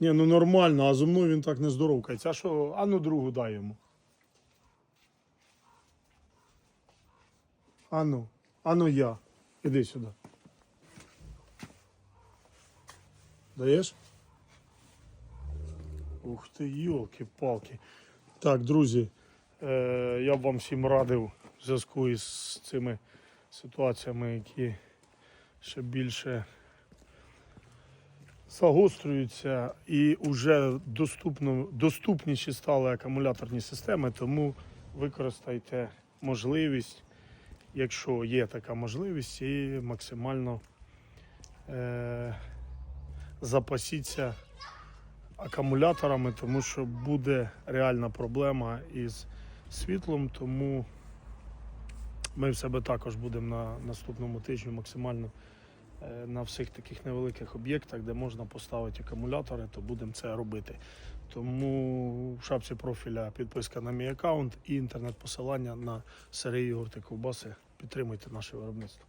Ні, ну нормально, а зо мною він так не здоровкається. А що, а ну другу дай йому. Ану, ану я. Іди сюди. Даєш? Ух ти, йолки-палки. Так, друзі, е, я б вам всім радив в зв'язку із цими ситуаціями, які ще більше загострюються і вже доступно, доступніші стали акумуляторні системи, тому використайте можливість, якщо є така можливість, і максимально е, запасіться акумуляторами, тому що буде реальна проблема із світлом, тому ми в себе також будемо на наступному тижні максимально на всіх таких невеликих об'єктах, де можна поставити акумулятори, то будемо це робити. Тому в шапці профіля підписка на мій аккаунт і інтернет-посилання на Ігор Ковбаси. Підтримуйте наше виробництво.